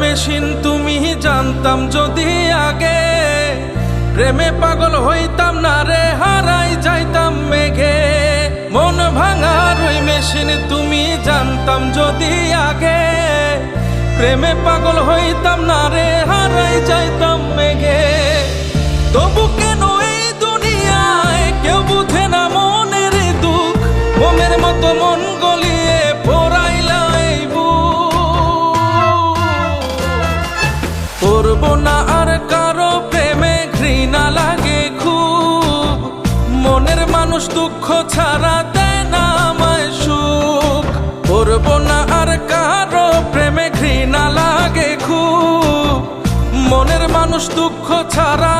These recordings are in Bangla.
মেশিন তুমি জানতাম যদি আগে। প্রেমে পাগল হইতাম না রে, হারাই যাইতাম মেঘে। মন ভাঙার ওই মেশিন তুমি জানতাম যদি আগে। প্রেমে পাগল হইতাম না রে, হারাই যাইতাম মনের মানুষ দুঃখ ছাড়া দেয় না আমায় সুখ। করব না আর কারও প্রেমে ঘৃণা লাগে খুব। মনের মানুষ দুঃখ ছাড়া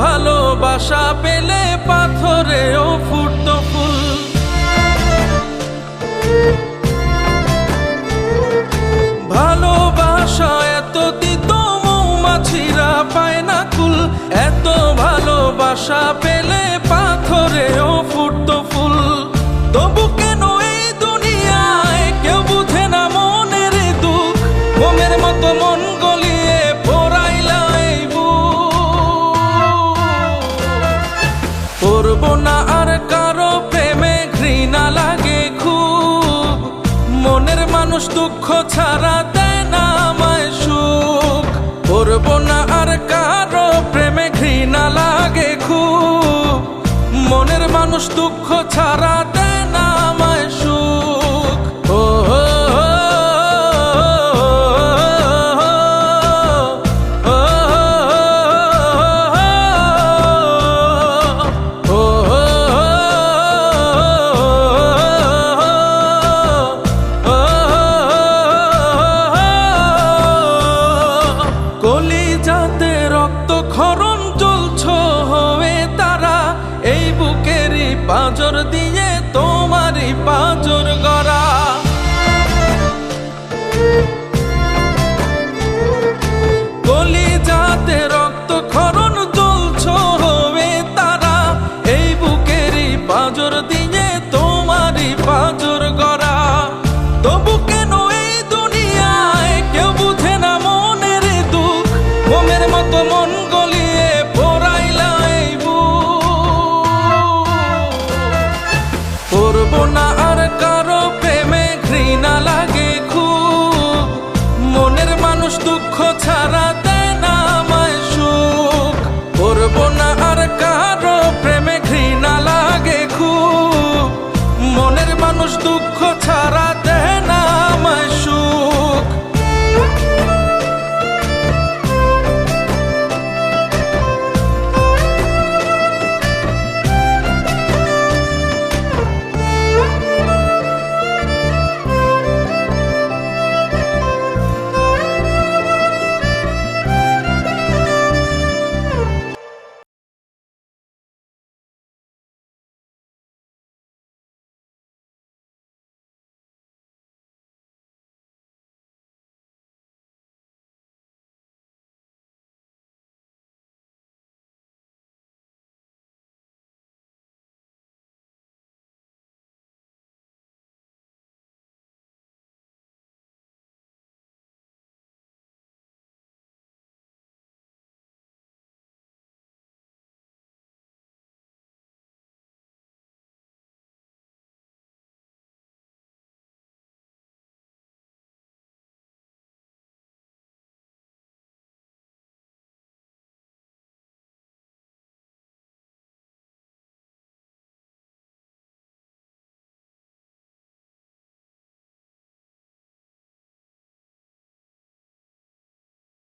ভালোবাসা পেলে পাথরেও ফুটত মানুষ দুঃখ ছাড়া দেয় না আমায় সুখ। করব না আর কারও প্রেমে ঘৃণা লাগে খুব। মনের মানুষ দুঃখ ছাড়া দেয় নজর দিয়ে তোমারই পাজর গড়া। তবু কেন এই দুনিয়ায় কেউ বুঝে না মনের দুঃখ? মতো মন